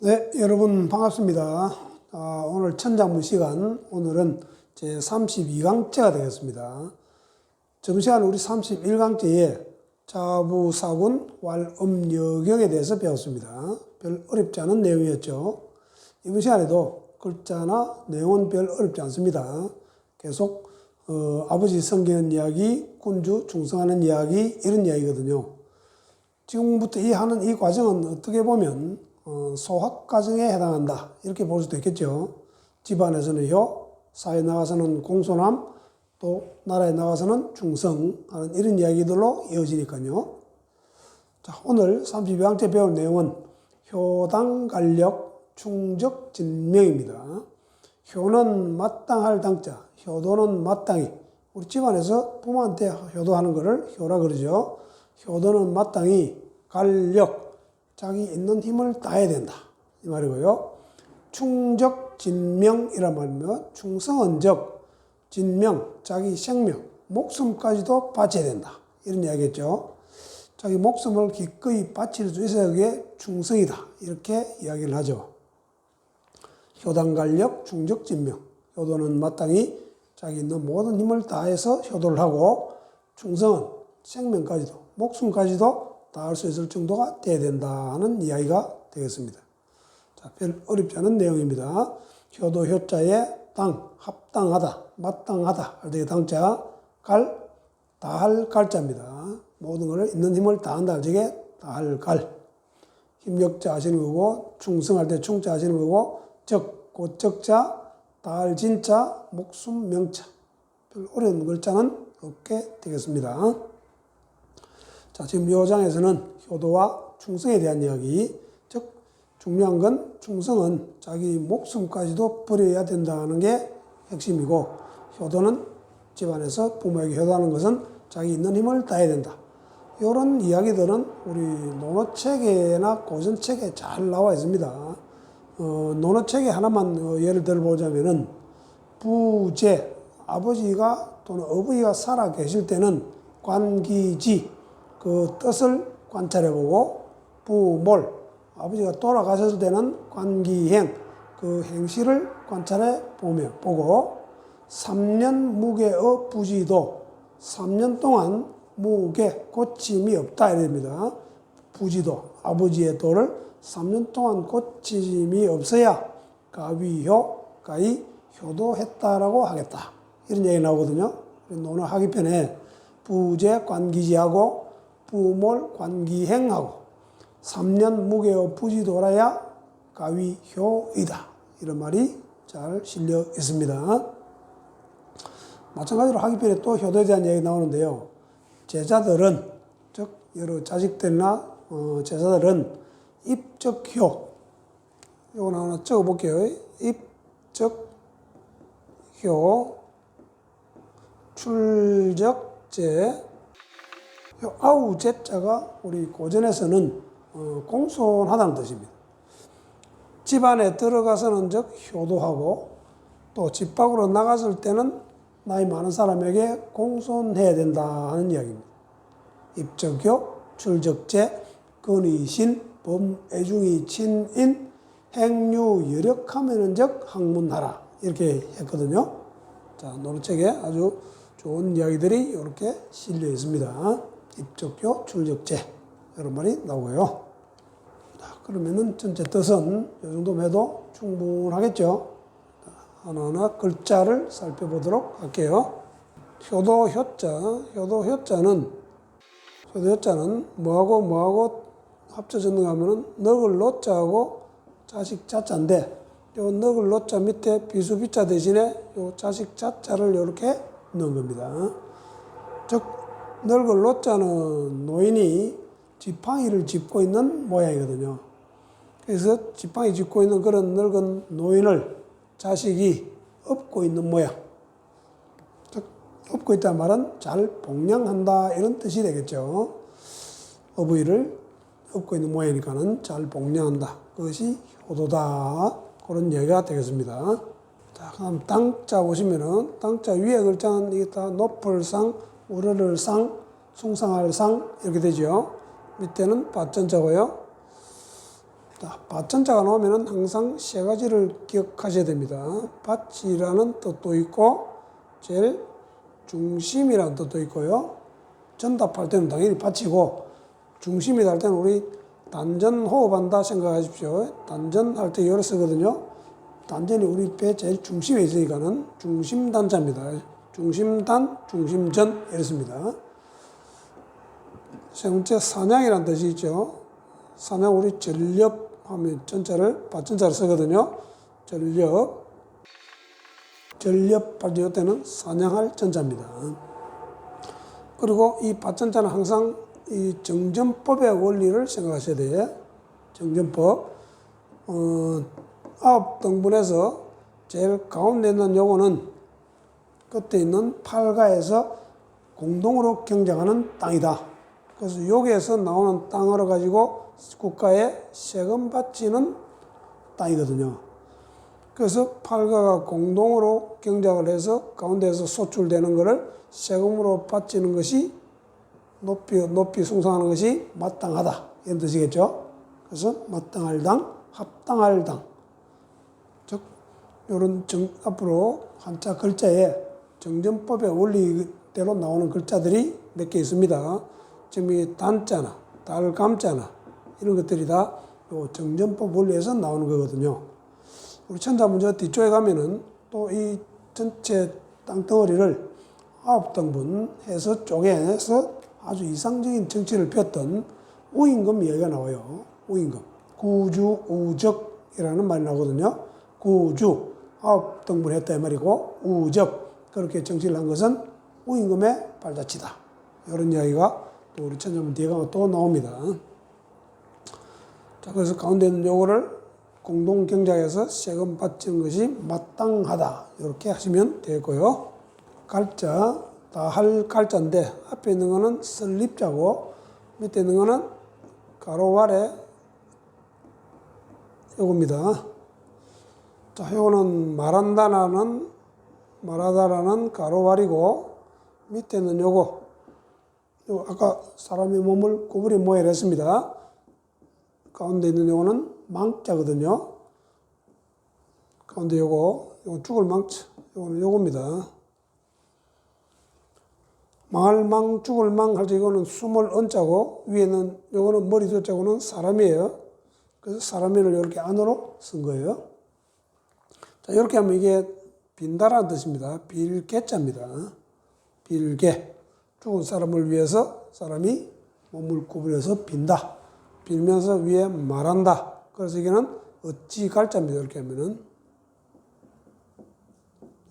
네, 여러분 반갑습니다. 아, 오늘 천장문 시간, 오늘은 제 32강째가 되겠습니다. 점시간 우리 31강째에 자부사군 왈음여경에 대해서 배웠습니다. 별 어렵지 않은 내용이었죠. 이번 시간에도 글자나 내용은 별 어렵지 않습니다. 계속 어, 아버지 성기는 이야기, 군주 충성하는 이야기 이런 이야기거든요. 지금부터 이 하는 이 과정은 어떻게 보면 어, 소학 과정에 해당한다 이렇게 볼 수도 있겠죠. 집안에서는 효, 사회 나가서는 공손함, 또 나라에 나가서는 충성하는 이런 이야기들로 이어지니까요. 자, 오늘 32강째 배울 내용은 효당 간력 충적 진명입니다. 효는 마땅할 당자, 효도는 마땅히 우리 집안에서 부모한테 효도하는 것을 효라 그러죠. 효도는 마땅히 간력 자기 있는 힘을 다해야 된다 이 말이고요. 충적 진명이란 말이면 충성은적 진명 자기 생명 목숨까지도 바쳐야 된다 이런 이야기겠죠. 자기 목숨을 기꺼이 바칠 수 있어야 그게 충성이다 이렇게 이야기를 하죠. 효당간력 충적진명 효도는 마땅히 자기 있는 모든 힘을 다해서 효도를 하고 충성은 생명까지도 목숨까지도 다 할 수 있을 정도가 돼야 된다는 이야기가 되겠습니다. 자, 별 어렵지 않은 내용입니다. 효도 효자에 당 합당하다 마땅하다 할 때 당자 갈 다 할 갈자입니다. 모든 것을 있는 힘을 다한다 할 적에 다 할 갈 힘력자 하시는 거고 충성할 때 충자 하시는 거고 적, 곧적자, 다할 진자, 목숨 명자. 별 어려운 글자는 없게 되겠습니다. 자, 지금 이 장에서는 효도와 충성에 대한 이야기, 즉 중요한 건 충성은 자기 목숨까지도 버려야 된다는 게 핵심이고 효도는 집안에서 부모에게 효도하는 것은 자기 있는 힘을 다해야 된다. 이런 이야기들은 우리 논어책에나 고전책에 잘 나와 있습니다. 어, 논어책에 하나만 어, 예를 들어보자면은 부재 아버지가 또는 어머니가 살아 계실 때는 관기지 그 뜻을 관찰해보고 부몰 아버지가 돌아가셨을 때는 관기행 그 행실을 관찰해 보며 보고 3년 무게의 부지도 3년 동안 무게 고침이 없다 이랍니다. 부지도 아버지의 도를 3년 동안 고침이 없어야 가위효 가이 효도했다라고 하겠다. 이런 얘기 나오거든요. 오늘 하기편에 부재 관기지하고 부몰 관기행하고 3년 무게의 부지도라야 가위효이다. 이런 말이 잘 실려 있습니다. 마찬가지로 하기편에 또 효도에 대한 얘기 나오는데요. 제자들은, 즉, 여러 자식들이나 어, 제자들은 입적효, 요거 하나 적어볼게요. 입적효, 출적제, 요 아우 제자가 우리 고전에서는 어, 공손하다는 뜻입니다. 집 안에 들어가서는 즉 효도하고 또 집 밖으로 나갔을 때는 나이 많은 사람에게 공손해야 된다 하는 이야기입니다. 입적교, 출적제, 근의신, 범애중이 친인, 행유 여력하면은 즉 학문하라 이렇게 했거든요. 자 노릇책에 아주 좋은 이야기들이 이렇게 실려 있습니다. 입적교, 출적제 이런 말이 나오고요. 자, 그러면은 전체 뜻은 이 정도면 해도 충분하겠죠. 하나하나 글자를 살펴보도록 할게요. 효도 효자, 효도 효자는 효도 효자는 뭐하고 뭐하고 합쳐졌는가 하면은 넉을 노자하고 자식 자자인데 요 넉을 노자 밑에 비수비자 대신에 요 자식 자자를 이렇게 넣은 겁니다. 즉 넉을 노자는 노인이 지팡이를 짚고 있는 모양이거든요. 그래서 지팡이 짚고 있는 그런 늙은 노인을 자식이 업고 있는 모양. 즉, 업고 있다는 말은 잘 복량한다 이런 뜻이 되겠죠. 어부이를 업고 있는 모양이니까는 잘 복량한다. 그것이 효도다. 그런 얘기가 되겠습니다. 자, 그럼 땅자 보시면은 땅자 위에 글자는 이게 다 높을 상, 우러를 상, 숭상할 상 이렇게 되죠. 밑에는 밭전자고요. 자, 밭전자가 나오면은 항상 세 가지를 기억하셔야 됩니다. 밭이라는 뜻도 있고, 제일 중심이라는 뜻도 있고요. 전답할 때는 당연히 밭이고, 중심이다 할 때는 우리 단전 호흡한다 생각하십시오. 단전할 때 열을 쓰거든요. 단전이 우리 배 제일 중심에 있으니까는 중심단자입니다. 중심단, 중심전 이렇습니다. 세 번째 사냥이라는 뜻이 있죠. 사냥 우리 전력 하면 전자를 밭전자를 쓰거든요. 전력 전력 발전 때는 사냥할 전자입니다. 그리고 이 밭전자는 항상 이 정전법의 원리를 생각하셔야 돼요. 정전법. 어, 아홉 등분에서 제일 가운데 있는 요거는 끝에 있는 팔가에서 공동으로 경쟁하는 땅이다. 그래서 여기에서 나오는 땅을 가지고 국가에 세금 바치는 땅이거든요. 그래서 팔가가 공동으로 경작을 해서 가운데에서 소출되는 것을 세금으로 바치는 것이 높이 높이 송상하는 것이 마땅하다 이런 뜻이겠죠. 그래서 마땅할 당, 합당할 당. 즉 이런 정, 앞으로 한자 글자에 정전법의 원리대로 나오는 글자들이 몇 개 있습니다. 지금 이 단자나 달감자나 이런 것들이 다 요 정전법 원리에서 나오는 거거든요. 우리 천자 문제 뒤쪽에 가면은 또 이 전체 땅덩어리를 아홉 등분 해서 쪼개서 아주 이상적인 정치를 폈던 우임금 이야기가 나와요. 우임금. 구주 우적이라는 말이 나오거든요. 구주 아홉 등분 했다 이 말이고 우적 그렇게 정치를 한 것은 우임금의 발자취다. 이런 이야기가 또 우리 천자문 뒤에 가면 또 나옵니다. 자, 그래서 가운데 있는 요거를 공동 경작에서 세금 바치는 것이 마땅하다. 이렇게 하시면 되고요. 갈자, 다 할 갈자인데 앞에 있는 거는 설립자고 밑에 있는 거는 가로 아래 요겁니다. 자, 요거는 말한다라는 말하다라는 가로 아래고 밑에 있는 요거 요 아까 사람의 몸을 구부린 모양을 했습니다. 가운데 있는 요거는 망자거든요. 가운데 요거, 요거 죽을 망자, 요거는 요겁니다. 망할 망, 죽을 망 할 때 이거는 숨을 언자고 위에는 요거는 머리 둘자고는 사람이에요. 그래서 사람인을 이렇게 안으로 쓴 거예요. 자, 이렇게 하면 이게 빈다라는 뜻입니다. 빌개자입니다. 빌개. 죽은 사람을 위해서 사람이 몸을 구부려서 빈다. 빌면서 위에 말한다. 그래서 이게는 어찌 갈자입니다. 이렇게 하면은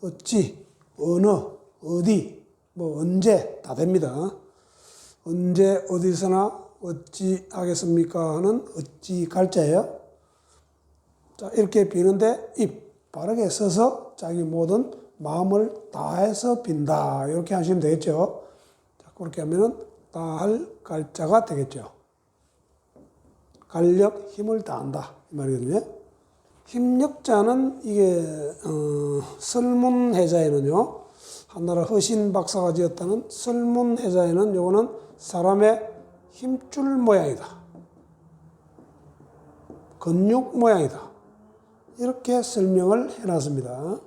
어찌, 어느, 어디, 뭐 언제 다 됩니다. 언제 어디서나 어찌 하겠습니까 하는 어찌 갈자예요. 자 이렇게 비는데 입 바르게 써서 자기 모든 마음을 다해서 빈다 이렇게 하시면 되겠죠. 자 그렇게 하면은 다할 갈자가 되겠죠. 간력 힘을 다한다 이 말이거든요. 힘력자는 이게 어, 설문해자에는요 한나라 허신 박사가 지었다는 설문해자에는 요거는 사람의 힘줄 모양이다. 근육 모양이다. 이렇게 설명을 해놨습니다.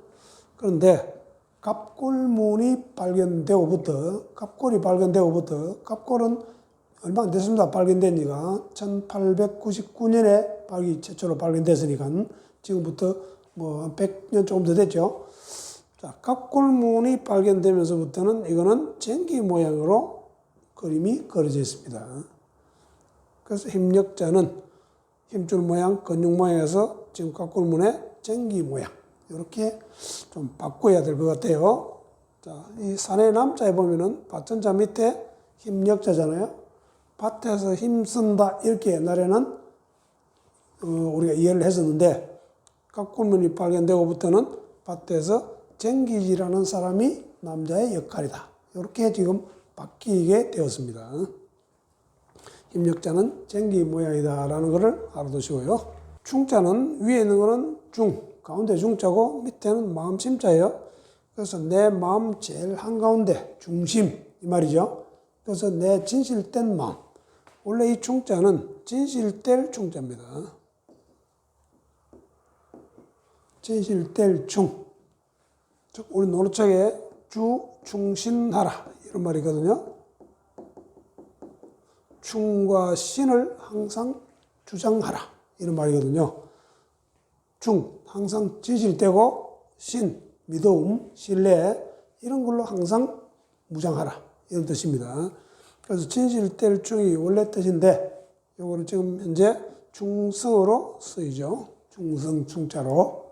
그런데 갑골문이 발견되고부터 갑골이 발견되고부터 갑골은 얼마 안 됐습니다. 발견된 지가 1899년에 발기 최초로 발견됐으니까 지금부터 뭐 100년 조금 더 됐죠. 자, 갑골문이 발견되면서부터는 이거는 쟁기 모양으로 그림이 그려져 있습니다. 그래서 힘력자는 힘줄 모양, 근육 모양에서 지금 갑골문의 쟁기 모양 이렇게 좀 바꿔야 될 것 같아요. 자, 이 산의 남자에 보면은 밭전자 밑에 힘력자잖아요. 밭에서 힘쓴다 이렇게 옛날에는 어, 우리가 이해를 했었는데 갑골문이 발견되고부터는 밭에서 쟁기지라는 사람이 남자의 역할이다. 이렇게 지금 바뀌게 되었습니다. 힘력자는 쟁기 모양이다라는 것을 알아두시고요. 충자는 위에 있는 거는 중, 가운데 중자고 밑에는 마음 심자예요. 그래서 내 마음 제일 한가운데 중심 이 말이죠. 그래서 내 진실된 마음. 원래 이 충자는 진실될 충자입니다. 진실될 충. 즉, 우리 노릇책에 주, 충신하라. 이런 말이거든요. 충과 신을 항상 주장하라. 이런 말이거든요. 충, 항상 진실되고, 신, 믿음, 신뢰, 이런 걸로 항상 무장하라. 이런 뜻입니다. 그래서 진실될 충이 원래 뜻인데, 요거는 지금 현재 중성으로 쓰이죠. 중성, 충자로.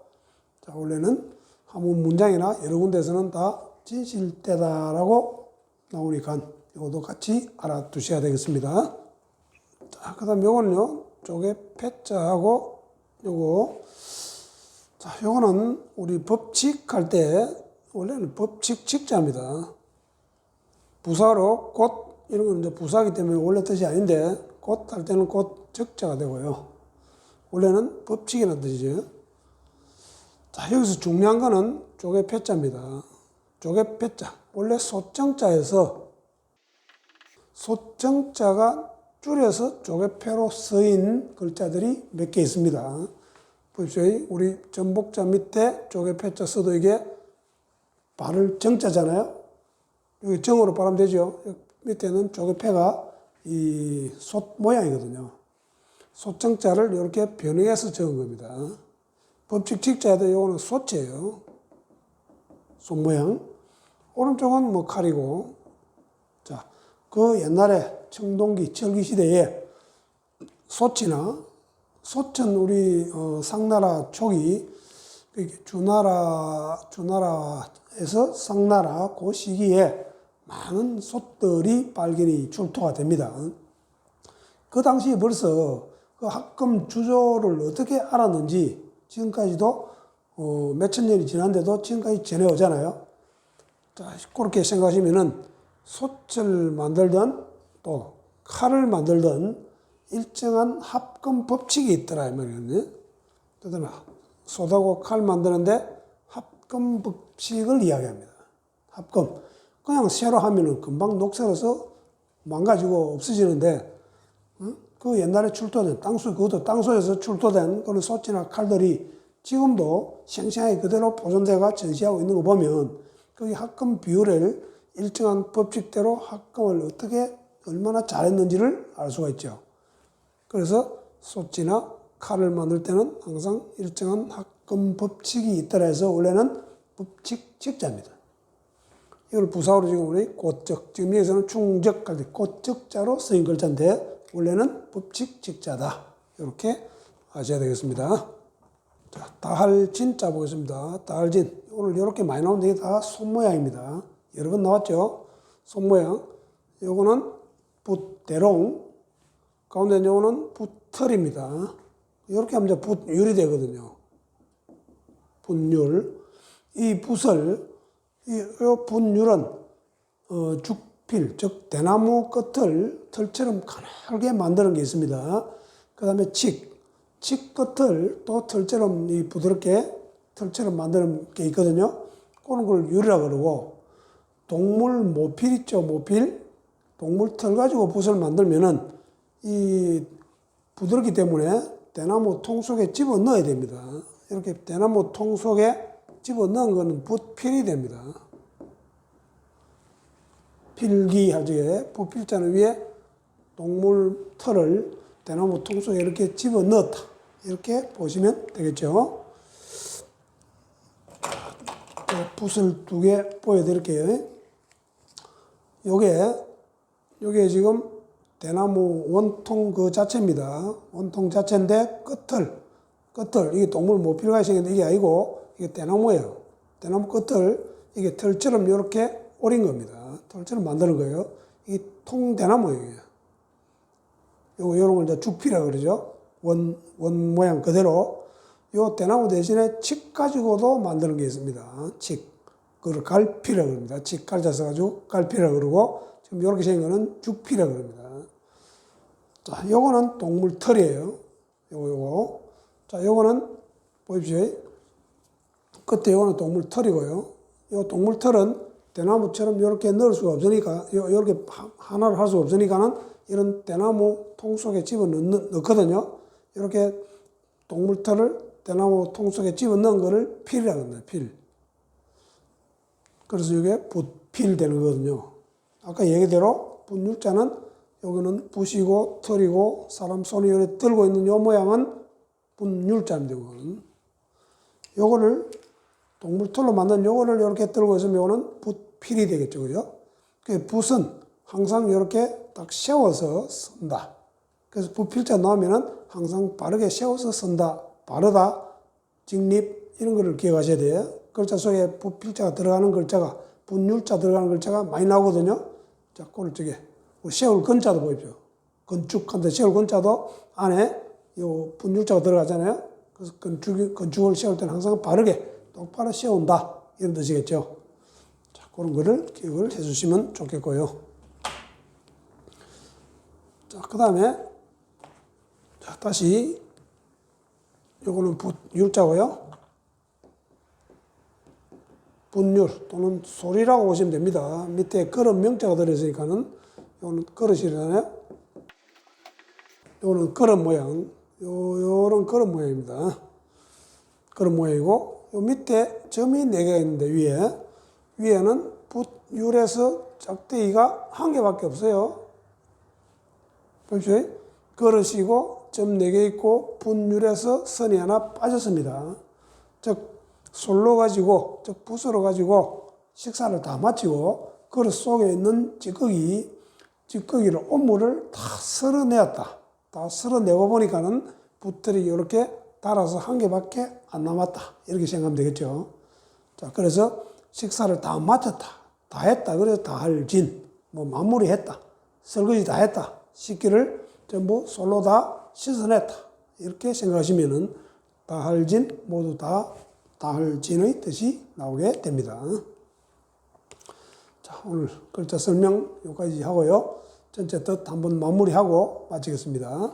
자, 원래는 한문 문장이나 여러 군데서는 다 진실되다라고 나오니까 이것도 같이 알아두셔야 되겠습니다. 자, 그 다음 요거는요, 쪽에 패자하고 요거, 자, 요거는 우리 법칙 할 때, 원래는 법칙 직자입니다. 부사로 곧, 이런 건 이제 부사기 때문에 원래 뜻이 아닌데, 곧 할 때는 곧 적자가 되고요. 원래는 법칙이라는 뜻이죠. 자, 여기서 중요한 거는 조개 패자입니다. 조개 패자. 원래 소정자에서 소정자가 줄여서 조개패로 쓰인 글자들이 몇 개 있습니다. 보십시오. 우리 전복자 밑에 조개패자 써도 이게 발을 정자잖아요. 여기 정으로 발음 되죠. 밑에는 조개패가 이 솥 모양이거든요. 소정자를 이렇게 변형해서 적은 겁니다. 법칙 직자에도 이거는 소체예요. 손 모양. 오른쪽은 뭐 칼이고. 자, 그 옛날에 청동기, 철기 시대에 소치나 소천 우리 어, 상나라 촉이 그 주나라 주나라에서 상나라 그 시기에 많은 솥들이 발견이 출토가 됩니다. 그 당시에 벌써 그 합금 주조를 어떻게 알았는지 지금까지도 어, 몇천 년이 지났는데도 지금까지 전해오잖아요. 자, 그렇게 생각하시면은 솥을 만들던 또 칼을 만들던 일정한 합금 법칙이 있더라 이 말이거든요. 그러나 솥하고 칼 만드는데 합금 법칙을 이야기합니다. 합금. 그냥 새로 하면은 금방 녹슬어서 망가지고 없어지는데 어? 그 옛날에 출토된 땅수 그것도 땅소에서 출토된 그런 솥이나 칼들이 지금도 생생하게 그대로 보존돼가 전시하고 있는 거 보면 거기 합금 비율을 일정한 법칙대로 합금을 어떻게 얼마나 잘했는지를 알 수가 있죠. 그래서 솥이나 칼을 만들 때는 항상 일정한 합금 법칙이 있더라 해서 원래는 법칙 직자입니다. 이걸 부사로 지금 우리 곧적, 지금 여기서는 충적할 때 곧적자로 쓰인 글자인데 원래는 법칙 직자다. 이렇게 아셔야 되겠습니다. 자, 다할진 자 보겠습니다. 다할진. 오늘 이렇게 많이 나오는데 다 손모양입니다. 여러 번 나왔죠? 손 모양. 요거는 붓대롱. 가운데 요거는 붓털입니다. 이렇게 하면 이제 붓율이 되거든요. 붓율. 이 붓을, 이, 요 붓율은, 어, 죽필, 즉, 대나무 끝을 털처럼 가늘게 만드는 게 있습니다. 그 다음에 칙. 칙 끝을 또 털처럼 이 부드럽게 털처럼 만드는 게 있거든요. 그런 걸 유리라 그러고, 동물 모필 있죠, 모필? 동물 털 가지고 붓을 만들면은 이 부드럽기 때문에 대나무 통 속에 집어 넣어야 됩니다. 이렇게 대나무 통 속에 집어 넣은 거는 붓필이 됩니다. 필기 하지에 부필자는 위에 동물 털을 대나무 통 속에 이렇게 집어 넣었다. 이렇게 보시면 되겠죠. 붓을 두 개 보여드릴게요. 요게, 요게 지금 대나무 원통 그 자체입니다. 원통 자체인데 끝을, 끝을, 이게 동물 모필가 생겼는데 이게 아니고 이게 대나무예요. 대나무 끝을 이게 털처럼 이렇게 오린 겁니다. 털처럼 만드는 거예요. 이게 통대나무예요. 요거, 요런 걸 이제 죽피라 그러죠. 원, 원 모양 그대로. 요 대나무 대신에 칡 가지고도 만드는 게 있습니다. 칡. 그걸 갈피라 그럽니다. 칡 갈자 써가지고 갈피라 그러고, 지금 이렇게 생긴 거는 죽피라 그럽니다. 자, 요거는 동물 털이에요. 요거, 요거. 자, 요거는, 보십시오. 끝에 요거는 동물 털이고요. 요 동물 털은 대나무처럼 이렇게 넣을 수가 없으니까, 요, 이렇게 하나를 할 수 없으니까는 이런 대나무 통 속에 집어 넣, 넣거든요. 이렇게 동물 털을 대나무 통 속에 집어 넣은 거를 필이라고 합니다. 필. 그래서 이게 붓필 되는 거거든요. 아까 얘기대로 분율자는 여기는 붓이고 털이고 사람 손이 이렇게 들고 있는 요 모양은 분율자입니다. 이거는. 요거를 동물털로 만든 요거를 이렇게 들고 있으면 요거는 붓필이 되겠죠. 그죠? 그 붓은 항상 이렇게 딱 세워서 쓴다. 그래서 붓필자 나오면은 항상 바르게 세워서 쓴다. 바르다. 직립 이런 거를 기억하셔야 돼요. 글자 속에 붓필자가 들어가는 글자가 분율자 들어가는 글자가 많이 나오거든요. 자, 그걸 우리 세울 건자도 보십시오. 건축한데 세울 건자도 안에 요 분율자가 들어가잖아요. 그래서 건축, 건축을 세울 때는 항상 바르게 똑바로 세운다. 이런 뜻이겠죠. 자, 그런 거를 기억을 해 주시면 좋겠고요. 자, 그 다음에, 자, 다시, 요거는 분율자고요. 분율 또는 소리라고 보시면 됩니다. 밑에 그릇 명자가 들어있으니까는 요거는 그릇이잖아요. 요거는 그릇 모양. 요, 요런 그릇 모양입니다. 그릇 모양이고, 요 밑에 점이 네 개가 있는데, 위에. 위에는 붓율에서 짝대기가 한 개밖에 없어요. 보십시오. 그릇이고, 점네개 있고, 분율에서 선이 하나 빠졌습니다. 즉, 솔로 가지고, 즉, 붓으로 가지고 식사를 다 마치고, 그릇 속에 있는 찌꺼기, 찌꺼기를, 온물을 다 쓸어내었다. 다 쓸어내고 보니까는 붓들이 이렇게 달아서 한 개밖에 안 남았다. 이렇게 생각하면 되겠죠. 자, 그래서 식사를 다 마쳤다. 다 했다. 그래서 다 할진. 뭐 마무리 했다. 설거지 다 했다. 식기를 전부 솔로 다 씻어냈다. 이렇게 생각하시면은 다 할진 모두 다 다할진의 뜻이 나오게 됩니다. 자, 오늘 글자 설명 여기까지 하고요. 전체 뜻 한번 마무리하고 마치겠습니다.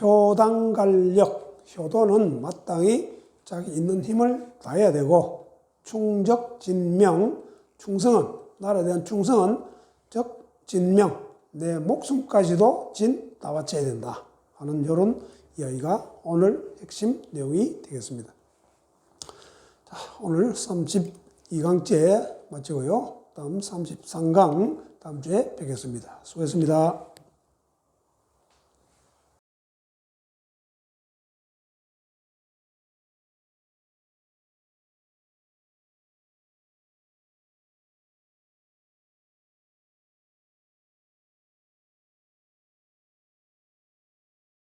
효당관력, 효도는 마땅히 자기 있는 힘을 다해야 되고 충적, 진명, 충성은 나라에 대한 충성은 즉 진명, 내 목숨까지도 진 다바쳐야 된다 하는 이런 이야기가 오늘 핵심 내용이 되겠습니다. 자, 오늘 32강째 마치고요. 다음 33강 다음 주에 뵙겠습니다. 수고했습니다.